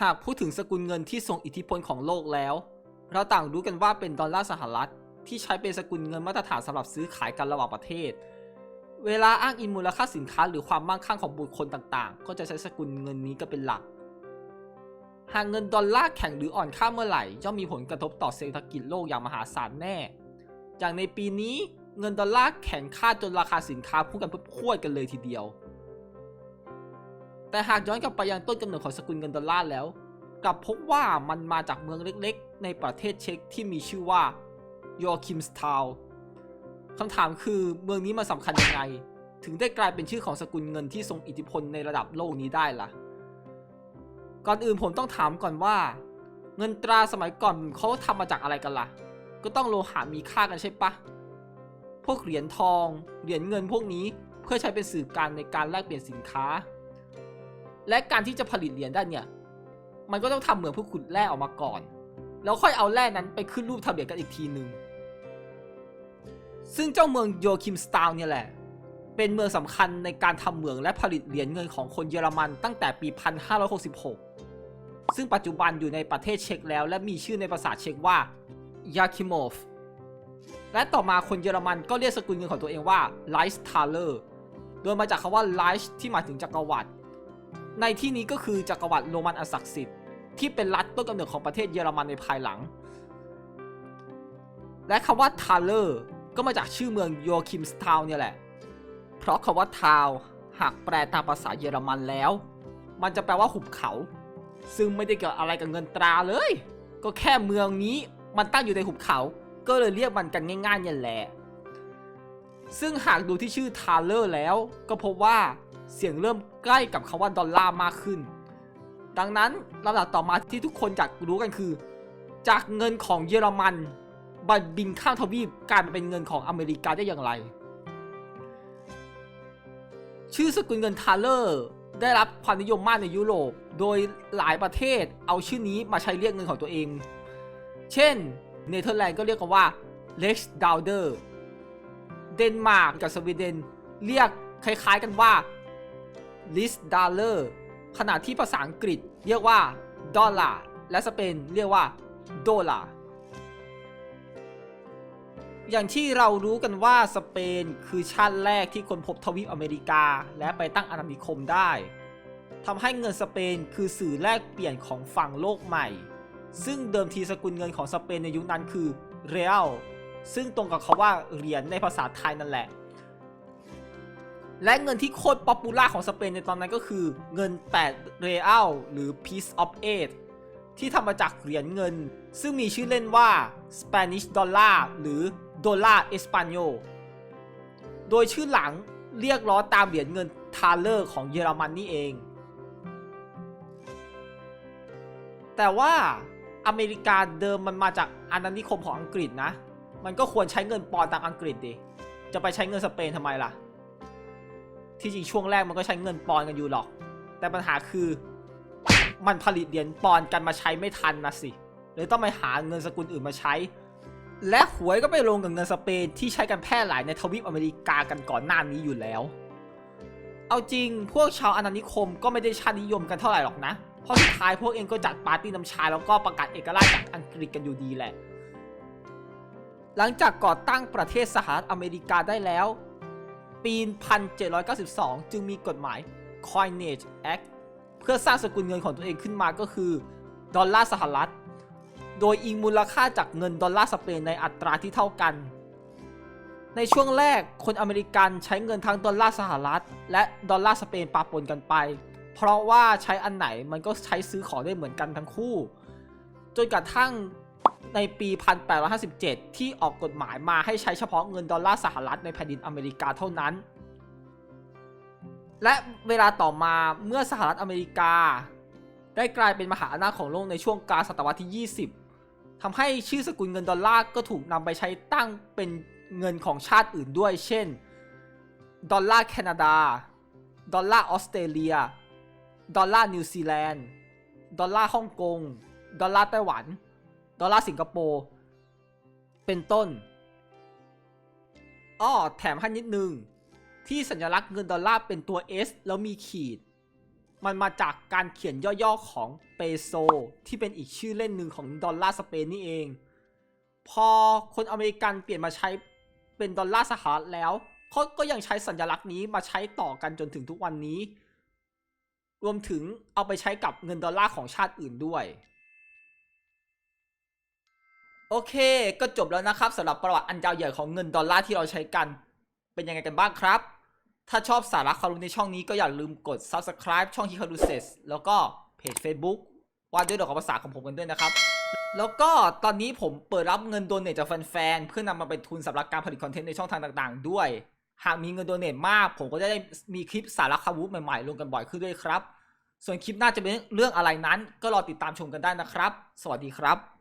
หากพูดถึงสกุลเงินที่ทรงอิทธิพลของโลกแล้ว เราต่างรู้กันว่าเป็นดอลลาร์สหรัฐ ที่ใช้เป็นสกุลเงินมาตรฐานสำหรับซื้อขายกันระหว่างประเทศ เวลาอ้างอิงมูลค่าสินค้าหรือความมั่งคั่งของบุคคลต่างๆ ก็จะใช้สกุลเงินนี้ก็เป็นหลัก หากเงินดอลลาร์แข็งหรืออ่อนค่าเมื่อไหร่ย่อมมีผลกระทบต่อเศรษฐกิจโลกอย่างมหาศาลแน่ อย่างในปีนี้เงินดอลลาร์แข็งค่าจนราคาสินค้าพุ่งกันพรวดกันเลยทีเดียว แต่หากย้อนกลับไปยังต้นกำเนิดของสกุลเงินดอลลาร์แล้ว กลับพบว่ามันมาจากเมืองเล็กๆ ในประเทศเช็กที่มีชื่อว่าโยคิมสทาวคำถามคือเมืองนี้มันสำคัญยังไง ถึงได้กลายเป็นชื่อของสกุลเงินที่ทรงอิทธิพลในระดับโลกนี้ได้ล่ะ ก่อนอื่นผมต้องถามก่อนว่า เงินตราสมัยก่อนเขาทำมาจากอะไรกันล่ะ ก็ต้องโลหะมีค่ากันใช่ปะพวกเหรียญทอง เหรียญเงินพวกนี้เพื่อใช้เป็นสื่อกางในการแลกเปลี่ยนสินค้า และการที่จะผลิตเหรียญได้เนี่ย มันก็ต้องทำเหมืองพื่อขุดแร่ออกมาก่อน แล้วค่อยเอาแร่นั้นไปขึ้นรูปทำเหรียญกันอีกทีหนึ่งซึ่งเจ้าเมืองโยคิมสตาวเนี่ยแหละ เป็นเมืองสำคัญในการทำเหมืองและผลิตเหรียญเงินของคนเยอรมันตั้งแต่ปี 1566 ซึ่งปัจจุบันอยู่ในประเทศเช็กแล้วและมีชื่อในภาษาเช็กว่ายาคิโมฟ และต่อมาคนเยอรมันก็เรียกสกุลเงินของตัวเองว่า l i c e t a l e r โดยมาจากคำว่า l i c e ที่หมายถึงจักรวรรดิ ในที่นี้ก็คือจักรวรรดิโรมันอันศักดิ์สิทธิ์ที่เป็นรัฐต้นกำเนิดของประเทศเยอรมันในภายหลัง และคำว่า t a l e r ก็มาจากชื่อเมืองโยคิมสทาวเนี่ยแหละ เพราะคำว่าทาวหากแปลตามภาษาเยอรมันแล้ว มันจะแปลว่าหุบเขา ซึ่งไม่ได้เกี่ยวอะไรกับเงินตราเลย ก็แค่เมืองนี้มันตั้งอยู่ในหุบเขา ก็เลยเรียกมันกันง่ายๆเนี่ยแหละ ซึ่งหากดูที่ชื่อทาเลอร์แล้ว ก็พบว่า เสียงเริ่มใกล้กับคำว่าดอลลาร์มากขึ้น ดังนั้นลำดับต่อมาที่ทุกคนอยากรู้กันคือ จากเงินของเยอรมันบันบินข้ามทวีปกลายเป็นเงินของอเมริกาได้อย่างไร ชื่อสกุลเงินทาเลอร์ได้รับความนิยมมากในยุโรป โดยหลายประเทศเอาชื่อนี้มาใช้เรียกเงินของตัวเอง เช่น เนเธอร์แลนด์ก็เรียกกันว่า Lex d a l d e r เดนมาร์กกับสวีเดนเรียกคล้ายๆกันว่า l i s d a l e r ขณะที่ภาษาอังกฤษเรียกว่า Dollar และสเปนเรียกว่า Dollar อย่างที่เรารู้กันว่าสเปนคือชาติแรกที่คนพบทวีปอเมริกา และไปตั้งอาณานิคมได้ทำให้เงินสเปนคือสื่อแลกเปลี่ยนของฝั่งโลกใหม่ ซึ่งเดิมทีสกุลเงินของสเปนในยุคนั้นคือเรอัลซึ่งตรงกับคาว่าเหรียญในภาษาไทยนั่นแหละ และเงินที่โคตรป๊อปปูล่าของสเปนในตอนนั้นก็คือเงิน 8 เรอัลหรือ piece of eight ที่ทำมาจากเหรียญเงิน ซึ่งมีชื่อเล่นว่า Spanish Dollar หรือ Dollar Español โดยชื่อหลังเรียกล้อตามเหรียญเงินทาเลอร์ของเยอรมันนี่เอง แต่ว่าอเมริกาเดิมมันมาจากอาณานิคมของอังกฤษนะ มันก็ควรใช้เงินปอนด์ตามอังกฤษดิ จะไปใช้เงินสเปนทำไมล่ะ ที่จริงช่วงแรกมันก็ใช้เงินปอนกันอยู่หรอก แต่ปัญหาคือมันผลิตเหรียญปอนกันมาใช้ไม่ทันนะสิเลยต้องไปหาเงินสกุลอื่นมาใช้ และหวยก็ไปลงกับเงินสเปนที่ใช้กันแพร่หลายในทวีปอเมริกากันก่อนหน้านี้อยู่แล้ว เอาจริงพวกชาวอาณานิคมก็ไม่ได้ชาตินิยมกันเท่าไหร่หรอกนะ เพราะสุดท้ายพวกเองก็จัดปาร์ตี้น้ำชาแล้วก็ประกาศเอกราชจากอังกฤษกันอยู่ดีแหละ หลังจากก่อตั้งประเทศสหรัฐอเมริกาได้แล้ว ปี 1792 จึงมีกฎหมาย Coinage Act เพื่อสร้างสกุลเงินของตัวเองขึ้นมาก็คือ ดอลลาร์สหรัฐ โดยอิงมูลค่าจากเงินดอลลาร์สเปนในอัตราที่เท่ากัน ในช่วงแรกคนอเมริกันใช้เงินทั้งดอลลาร์สหรัฐ และดอลลาร์สเปนปะปนกันไป เพราะว่าใช้อันไหนมันก็ใช้ซื้อของได้เหมือนกันทั้งคู่ จนกระทั่ง ในปี 1857 ที่ออกกฎหมายมาให้ใช้เฉพาะเงินดอลลาร์สหรัฐในแผ่นดินอเมริกาเท่านั้น และเวลาต่อมาเมื่อสหรัฐอเมริกา ได้กลายเป็นมหาอำนาจของโลกในช่วงกลางศตวรรษที่ 20 ทำให้ชื่อสกุลเงินดอลลาร์ก็ถูกนำไปใช้ตั้งเป็นเงินของชาติอื่นด้วย เช่น ดอลลาร์แคนาดา ดอลลาร์ออสเตรเลีย ดอลลาร์นิวซีแลนด์ ดอลลาร์ฮ่องกง ดอลลาร์ไต้หวัน ดอลลาร์สิงคโปร์เป็นต้นอ้อแถมให้นิดนึง ที่สัญลักษณ์เงินดอลลาร์เป็นตัว S แล้วมีขีด มันมาจากการเขียนย่อๆของเปโซ ที่เป็นอีกชื่อเล่นหนึ่งของดอลลาร์สเปนนี่เอง พอคนอเมริกันเปลี่ยนมาใช้เป็นดอลลาร์สหรัฐแล้วเขาก็ยังใช้สัญลักษณ์นี้มาใช้ต่อกันจนถึงทุกวันนี้ รวมถึงเอาไปใช้กับเงินดอลลาร์ของชาติอื่นด้วย โอเค ก็จบแล้วนะครับสำหรับประวัติอันยาวใหญ่ของเงินดอลลาร์ที่เราใช้กัน เป็นยังไงกันบ้างครับ ถ้าชอบสาระความรู้ในช่องนี้ก็อย่าลืมกด subscribe ช่อง h i k a r u s e s แล้วก็เพจ Facebook ว่าด้วยดอกภาษาของผมกันด้วยนะครับ แล้วก็ตอนนี้ผมเปิดรับเงินโดเนทจากแฟนๆ เพื่อนำมาเป็นทุนสำหรับการผลิตคอนเทนต์ในช่องทางต่างๆ ด้วย หากมีเงินโดเนทมาก ผมก็จะได้มีคลิปสาระความรู้ใหม่ๆ ลงกันบ่อยขึ้นด้วยครับ ส่วนคลิปหน้าจะเป็นเรื่องอะไรนั้น ก็รอติดตามชมกันได้นะครับ สวัสดีครับ